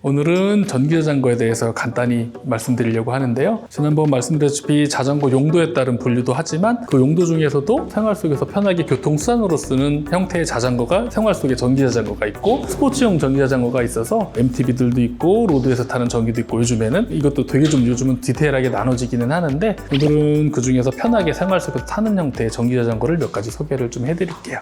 오늘은 전기자전거에 대해서 간단히 말씀드리려고 하는데요. 지난번 말씀드렸다시피 자전거 용도에 따른 분류도 하지만 그 용도 중에서도 생활 속에서 편하게 교통수단으로 쓰는 형태의 자전거가 생활 속에 전기자전거가 있고 스포츠용 전기자전거가 있어서 MTB들도 있고 로드에서 타는 전기도 있고 요즘에는 이것도 되게 좀 요즘은 디테일하게 나눠지기는 하는데 오늘은 그 중에서 편하게 생활 속에서 타는 형태의 전기자전거를 몇 가지 소개를 좀 해드릴게요.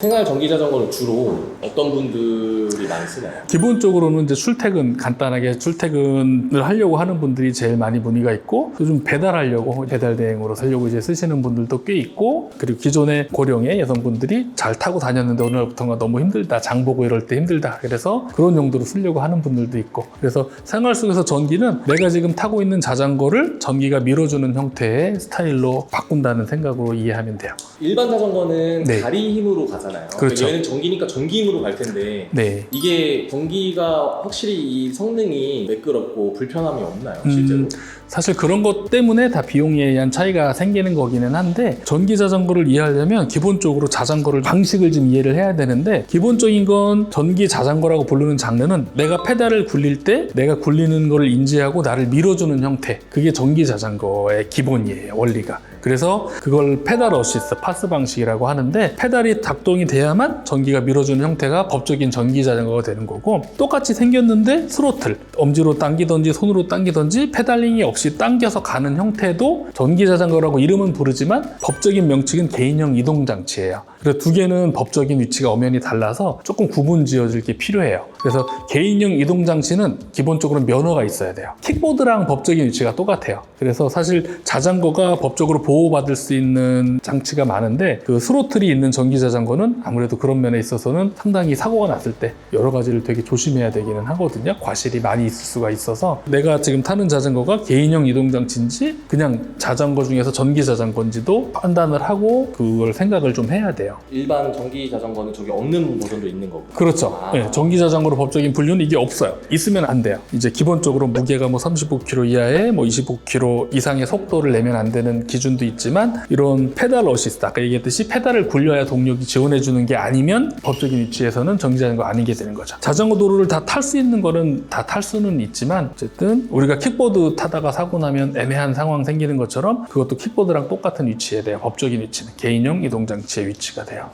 생활 전기 자전거를 주로 어떤 분들 이 많이 쓰나요? 기본적으로는 이제 출퇴근 간단하게 출퇴근을 하려고 하는 분들이 제일 많이 문의가 있고 요즘 배달하려고 배달 대행으로 살려고 이제 쓰시는 분들도 꽤 있고 그리고 기존의 고령의 여성분들이 잘 타고 다녔는데 오늘부터가 너무 힘들다 장 보고 이럴 때 힘들다 그래서 그런 용도로 쓰려고 하는 분들도 있고 그래서 생활 속에서 전기는 내가 지금 타고 있는 자전거를 전기가 밀어주는 형태의 스타일로 바꾼다는 생각으로 이해하면 돼요. 일반 자전거는 네. 다리 힘으로 가잖아요. 그렇죠. 얘는 전기니까 전기 힘으로 갈 텐데 네. 이게 전기가 확실히 이 성능이 매끄럽고 불편함이 없나요? 음, 실제로? 사실 그런 것 때문에 다 비용에 의한 차이가 생기는 거기는 한데 전기 자전거를 이해하려면 기본적으로 자전거를 방식을 좀 이해를 해야 되는데 기본적인 건 전기 자전거라고 부르는 장르는 내가 페달을 굴릴 때 내가 굴리는 거를 인지하고 나를 밀어주는 형태 그게 전기 자전거의 기본이에요 원리가 그래서 그걸 페달 어시스트 파스 방식이라고 하는데 페달이 작동이 돼야만 전기가 밀어주는 형태가 법적인 전기 자전거가 되는 거고 똑같이 생겼는데 스로틀 엄지로 당기던지 손으로 당기던지 페달링이 없이 당겨서 가는 형태도 전기 자전거라고 이름은 부르지만 법적인 명칭은 개인형 이동 장치예요. 그래서 두 개는 법적인 위치가 엄연히 달라서 조금 구분 지어질 게 필요해요. 그래서 개인형 이동 장치는 기본적으로 면허가 있어야 돼요. 킥보드랑 법적인 위치가 똑같아요. 그래서 사실 자전거가 법적으로 보호받을 수 있는 장치가 많은데 그 스로틀이 있는 전기 자전거는 아무래도 그런 면에 있어서는 상당히 사고가 났을 때 여러 가지를 되게 조심해야 되기는 하거든요. 과실이 많이 있을 수가 있어서 내가 지금 타는 자전거가 개인형 이동 장치인지 그냥 자전거 중에서 전기 자전거인지도 판단을 하고 그걸 생각을 좀 해야 돼요. 일반 전기 자전거는 저기 없는 버전도 있는 거고. 그렇죠. 아. 네, 전기 자전거로 법적인 분류는 이게 없어요. 있으면 안 돼요. 이제 기본적으로 무게가 뭐 35kg 이하에 뭐 25km 이상의 속도를 내면 안 되는 기준도 있지만 이런 페달 어시스트 아까 얘기했듯이 페달을 굴려야 동력이 지원해 주는 게 아니면 법적인 위치에서는 전기 자전거 아니게 되는 거죠. 자전거 도로를 다 탈 수 있는 거는 다 탈 수는 있지만 어쨌든 우리가 킥보드 타다가 사고 나면 애매한 상황 생기는 것처럼 그것도 킥보드랑 똑같은 위치에 돼요. 법적인 위치는 개인용 이동 장치의 위치가 돼요.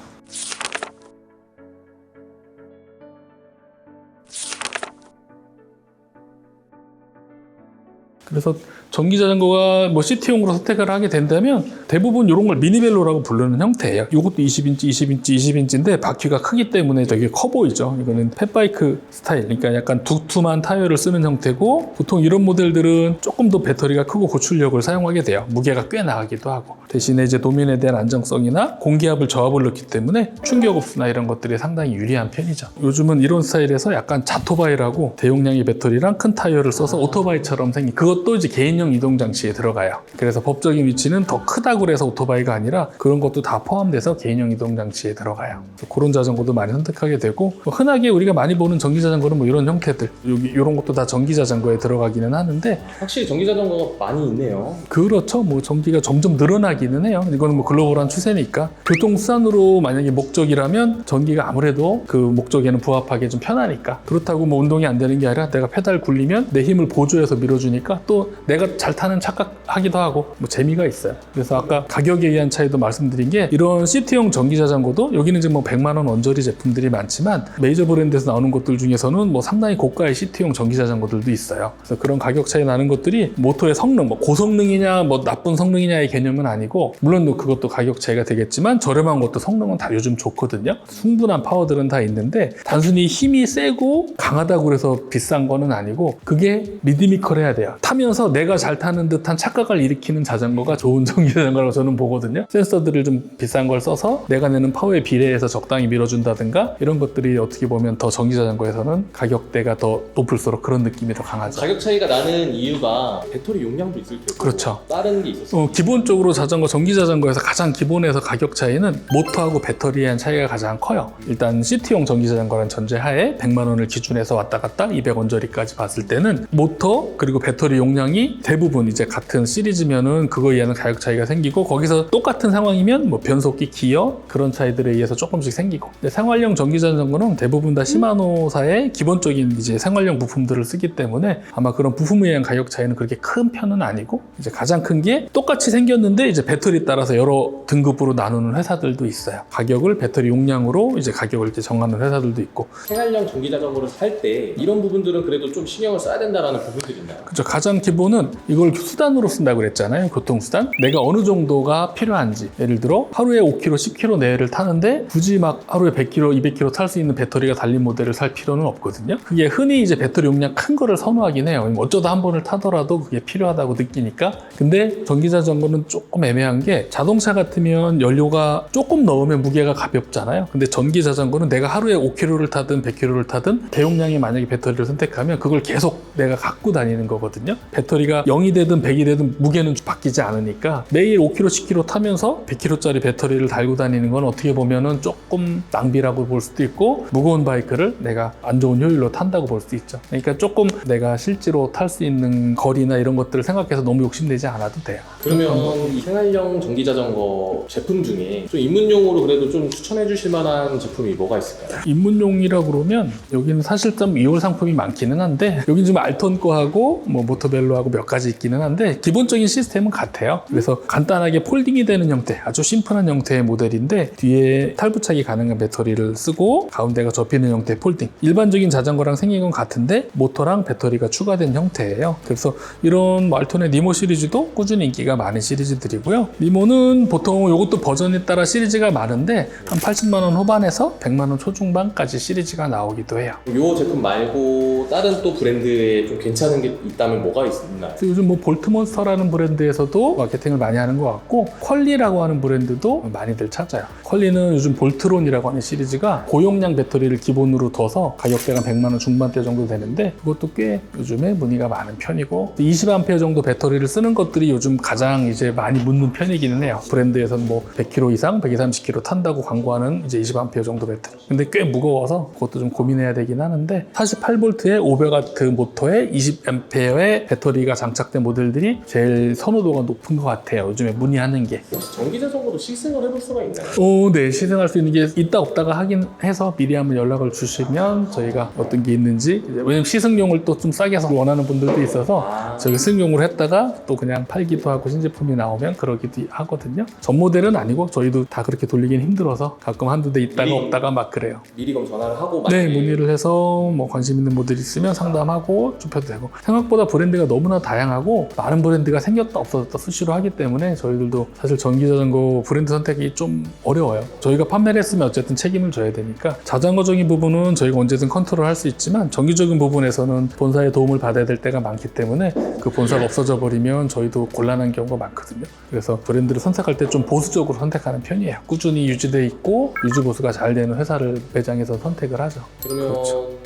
그래서 전기 자전거가 뭐 시티용으로 선택을 하게 된다면 대부분 이런 걸 미니벨로라고 부르는 형태예요. 이것도 20인치, 20인치, 20인치인데 바퀴가 크기 때문에 되게 커 보이죠. 이거는 펫바이크 스타일, 그러니까 약간 두툼한 타이어를 쓰는 형태고 보통 이런 모델들은 조금 더 배터리가 크고 고출력을 사용하게 돼요. 무게가 꽤 나가기도 하고 대신에 이제 도면에 대한 안정성이나 공기압을 저압을 넣기 때문에 충격 흡수나 이런 것들이 상당히 유리한 편이죠. 요즘은 이런 스타일에서 약간 자토바이라고 대용량의 배터리랑 큰 타이어를 써서 오토바이처럼 생긴 그것 도 이제 개인용 이동 장치에 들어가요. 그래서 법적인 위치는 더 크다고 해서 오토바이가 아니라 그런 것도 다 포함돼서 개인용 이동 장치에 들어가요. 그런 자전거도 많이 선택하게 되고 뭐 흔하게 우리가 많이 보는 전기 자전거는 뭐 이런 형태들 여기 이런 것도 다 전기 자전거에 들어가기는 하는데 확실히 전기 자전거가 많이 있네요. 그렇죠. 뭐 전기가 점점 늘어나기는 해요. 이거는 뭐 글로벌한 추세니까 교통수단으로 만약에 목적이라면 전기가 아무래도 그 목적에는 부합하게 좀 편하니까 그렇다고 뭐 운동이 안 되는 게 아니라 내가 페달 굴리면 내 힘을 보조해서 밀어주니까 또 내가 잘 타는 착각하기도 하고 뭐 재미가 있어요. 그래서 아까 가격에 의한 차이도 말씀드린 게 이런 시티용 전기 자전거도 여기는 지금 뭐 100만 원 언저리 제품들이 많지만 메이저 브랜드에서 나오는 것들 중에서는 뭐 상당히 고가의 시티용 전기 자전거들도 있어요. 그래서 그런 가격 차이 나는 것들이 모터의 성능, 뭐 고성능이냐 뭐 나쁜 성능이냐의 개념은 아니고 물론 뭐 그것도 가격 차이가 되겠지만 저렴한 것도 성능은 다 요즘 좋거든요. 충분한 파워들은 다 있는데 단순히 힘이 세고 강하다고 해서 비싼 거는 아니고 그게 리드미컬해야 돼요. 타면서 내가 잘 타는 듯한 착각을 일으키는 자전거가 좋은 전기 자전거라고 저는 보거든요. 센서들을 좀 비싼 걸 써서 내가 내는 파워에 비례해서 적당히 밀어준다든가 이런 것들이 어떻게 보면 더 전기 자전거에서는 가격대가 더 높을수록 그런 느낌이 더 강하죠. 가격 차이가 나는 이유가 배터리 용량도 있을 테고 그렇죠. 다른 게 있었어요. 어, 기본적으로 자전거, 전기 자전거에서 가장 기본에서 가격 차이는 모터하고 배터리에 대한 차이가 가장 커요. 일단 시티용 전기 자전거라는 전제하에 100만 원을 기준해서 왔다 갔다 200원짜리까지 봤을 때는 모터 그리고 배터리 용 량이 대부분 이제 같은 시리즈면은 그거에 의한 가격 차이가 생기고 거기서 똑같은 상황이면 뭐 변속기, 기어 그런 차이들에 의해서 조금씩 생기고 생활용 전기자전거는 대부분 다 시마노사의 기본적인 이제 생활용 부품들을 쓰기 때문에 아마 그런 부품에 의한 가격 차이는 그렇게 큰 편은 아니고 이제 가장 큰 게 똑같이 생겼는데 이제 배터리 따라서 여러 등급으로 나누는 회사들도 있어요. 가격을 배터리 용량으로 이제 가격을 이렇게 정하는 회사들도 있고 생활용 전기 자전거를 살 때 이런 부분들은 그래도 좀 신경을 써야 된다라는 부분들이 있나요? 그죠. 가장 기본은 이걸 수단으로 쓴다고 그랬잖아요. 교통수단. 내가 어느 정도가 필요한지. 예를 들어 하루에 5km, 10km 내외를 타는데 굳이 막 하루에 100km, 200km 탈 수 있는 배터리가 달린 모델을 살 필요는 없거든요. 그게 흔히 이제 배터리 용량 큰 거를 선호하긴 해요. 어쩌다 한 번을 타더라도 그게 필요하다고 느끼니까. 근데 전기자 전거는 조금 애매한 게 자동차 같으면 연료가 조금 넣으면 무게가 가볍잖아요. 근데 전기 자전거는 내가 하루에 5km를 타든 100km를 타든 대용량의 만약에 배터리를 선택하면 그걸 계속 내가 갖고 다니는 거거든요. 배터리가 0이 되든 100이 되든 무게는 바뀌지 않으니까 매일 5km, 10km 타면서 100km짜리 배터리를 달고 다니는 건 어떻게 보면은 조금 낭비라고 볼 수도 있고 무거운 바이크를 내가 안 좋은 효율로 탄다고 볼 수도 있죠. 그러니까 조금 내가 실제로 탈 수 있는 거리나 이런 것들을 생각해서 너무 욕심내지 않아도 돼요. 그러면 이 생활용 전기 자전거 제품 중에 좀 입문용으로 그래도 좀 추천해 주실 만한 제품이 뭐가 있을까요? 입문용이라 그러면 여기는 사실상 2월 상품이 많기는 한데 여긴 좀 알턴 거하고 뭐 모터 벨로하고 몇 가지 있기는 한데 기본적인 시스템은 같아요. 그래서 간단하게 폴딩이 되는 형태, 아주 심플한 형태의 모델인데 뒤에 탈부착이 가능한 배터리를 쓰고 가운데가 접히는 형태의 폴딩. 일반적인 자전거랑 생긴 건 같은데 모터랑 배터리가 추가된 형태예요. 그래서 이런 뭐 알턴의 니모 시리즈도 꾸준히 인기가 많은 시리즈들이고요. 니모는 보통 이것도 버전에 따라 시리즈가 많은데 한 80만 원 후반에서 100만 원 초중반까지 시리즈가 나오기도 해요. 이 제품 말고 다른 또 브랜드에 좀 괜찮은 게 있다면 뭐가 있나요? 그래서 요즘 뭐 볼트몬스터라는 브랜드에서도 마케팅을 많이 하는 것 같고 퀄리라고 하는 브랜드도 많이들 찾아요. 퀄리는 요즘 볼트론이라고 하는 시리즈가 고용량 배터리를 기본으로 둬서 가격대가 100만 원 중반대 정도 되는데 그것도 꽤 요즘에 문의가 많은 편이고 20A 정도 배터리를 쓰는 것들이 요즘 가장 이제 많이 묻는 편이기는 해요. 브랜드에서는 뭐 100km 이상, 120km 탄다고 광고하는 이제 20A 정도 배터리. 근데 꽤 무거워서 그것도 좀 고민해야 되긴 하는데 48V의 500W 모터에 20A의 배터리가 장착된 모델들이 제일 선호도가 높은 것 같아요. 요즘에 문의하는 게. 혹시 전기 자전거도 시승을 해볼 수가 있나요? 오, 네. 시승할 수 있는 게 있다 없다가 하긴 해서 미리 한번 연락을 주시면 저희가 어떤 게 있는지 이제 왜냐면 시승용을 또 좀 싸게 해서 원하는 분들도 있어서 아, 저희 승용으로 했다가 또 그냥 팔기도 하고 신제품이 나오면 그러기도 하거든요. 전 모델은 아니고 저희도 다 그렇게 돌리긴 힘들어서 가끔 한두 대 있다가 미리- 없다가 막 그래요. 미리 그럼 전화를 하고 네, 만약에 문의를 해서 뭐 관심 있는 모델 있으면 상담하고 좁혀도 되고 생각보다 브랜드 가 너무나 다양하고 많은 브랜드가 생겼다 없어졌다 수시로 하기 때문에 저희들도 사실 전기자전거 브랜드 선택이 좀 어려워요. 저희가 판매를 했으면 어쨌든 책임을 져야 되니까 자전거적인 부분은 저희가 언제든 컨트롤 할 수 있지만 전기적인 부분에서는 본사의 도움을 받아야 될 때가 많기 때문에 그 본사가 없어져 버리면 저희도 곤란한 경우가 많거든요. 그래서 브랜드를 선택할 때 좀 보수적으로 선택하는 편이에요. 꾸준히 유지돼 있고 유지 보수가 잘 되는 회사를 매장에서 선택을 하죠. 그러면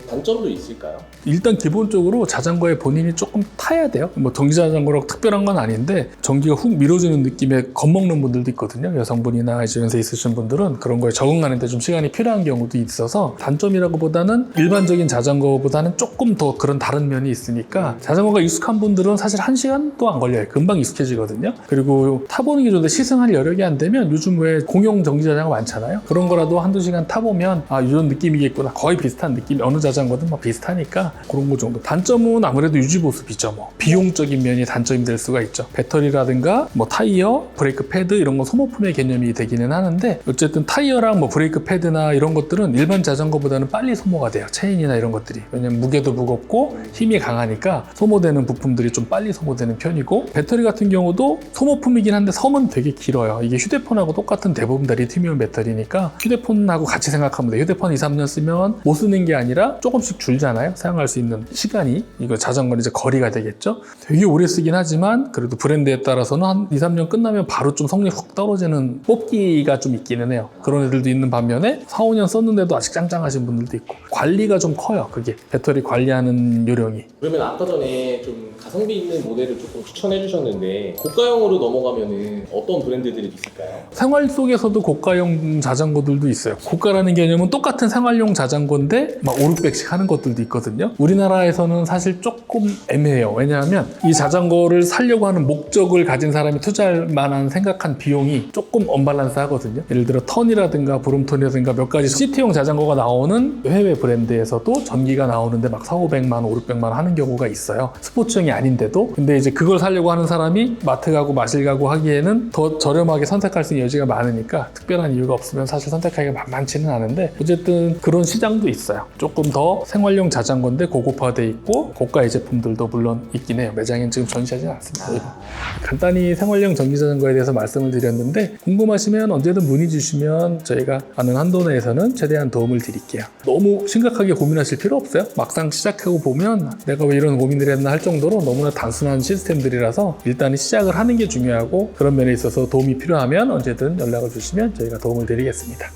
단점도 있을까요? 일단 기본적으로 자전거에 본인이 조금 타야 돼요. 뭐 전기 자전거라고 특별한 건 아닌데 전기가 훅 밀어주는 느낌에 겁먹는 분들도 있거든요. 여성분이나 이제 연세 있으신 분들은 그런 거에 적응하는데 좀 시간이 필요한 경우도 있어서 단점이라고보다는 일반적인 자전거보다는 조금 더 그런 다른 면이 있으니까 자전거가 익숙한 분들은 사실 한 시간도 안 걸려요. 금방 익숙해지거든요. 그리고 타보는 게 좋은데 시승할 여력이 안 되면 요즘 왜 공용 전기 자전거 많잖아요. 그런 거라도 한두 시간 타보면 아 이런 느낌이겠구나. 거의 비슷한 느낌. 어느 자전거든 뭐 비슷하니까 그런 거 정도. 단점은 아무래도 유지 보수 비죠. 뭐 비용적인 면이 단점이 될 수가 있죠. 배터리라든가 뭐 타이어, 브레이크 패드 이런 건 소모품의 개념이 되기는 하는데 어쨌든 타이어랑 뭐 브레이크 패드나 이런 것들은 일반 자전거보다는 빨리 소모가 돼요. 체인이나 이런 것들이. 왜냐면 무게도 무겁고 힘이 강하니까 소모되는 부품들이 좀 빨리 소모되는 편이고 배터리 같은 경우도 소모품이긴 한데 섬은 되게 길어요. 이게 휴대폰하고 똑같은 대부분 다 리튬이온 배터리니까 휴대폰하고 같이 생각하면 돼요. 휴대폰 2, 3년 쓰면 못 쓰는 게 아니라 조금씩 줄잖아요. 사용할 수 있는 시간이. 이거 자전거는 이제 거리가 되 겠죠. 되게 오래 쓰긴 하지만 그래도 브랜드에 따라서는 한 2, 3년 끝나면 바로 좀 성능이 확 떨어지는 뽑기가 좀 있기는 해요. 그런 애들도 있는 반면에 4, 5년 썼는데도 아직 짱짱하신 분들도 있고 관리가 좀 커요. 그게 배터리 관리하는 요령이. 그러면 아까 전에 좀 가성비 있는 모델을 조금 추천해 주셨는데 고가형으로 넘어가면은 어떤 브랜드들이 있을까요? 생활 속에서도 고가용 자전거들도 있어요. 고가라는 개념은 똑같은 생활용 자전거인데 막 5, 600씩 하는 것들도 있거든요. 우리나라에서는 사실 조금 애매해요. 왜냐하면 이 자전거를 살려고 하는 목적을 가진 사람이 투자할 만한 생각한 비용이 조금 언밸런스 하거든요. 예를 들어 턴이라든가 브롬톤이라든가 몇 가지 시티용 자전거가 나오는 해외 브랜드에서도 전기가 나오는데 막 4, 500만 원, 5, 600만 원 하는 경우가 있어요. 스포츠용이 아닌데도. 근데 이제 그걸 살려고 하는 사람이 마트 가고 마실 가고 하기에는 더 저렴하게 선택할 수 있는 여지가 많으니까 특별한 이유가 없으면 사실 선택하기가 만만치는 않은데 어쨌든 그런 시장도 있어요. 조금 더 생활용 자전거인데 고급화돼 있고 고가의 제품들도 물론 있긴 해요. 매장엔 지금 전시하진 않습니다. 간단히 생활용 전기 자전거에 대해서 말씀을 드렸는데 궁금하시면 언제든 문의 주시면 저희가 아는 한도 내에서는 최대한 도움을 드릴게요. 너무 심각하게 고민하실 필요 없어요. 막상 시작하고 보면 내가 왜 이런 고민을 했나 할 정도로 너무나 단순한 시스템들이라서 일단은 시작을 하는 게 중요하고 그런 면에 있어서 도움이 필요하면 언제든 연락을 주시면 저희가 도움을 드리겠습니다.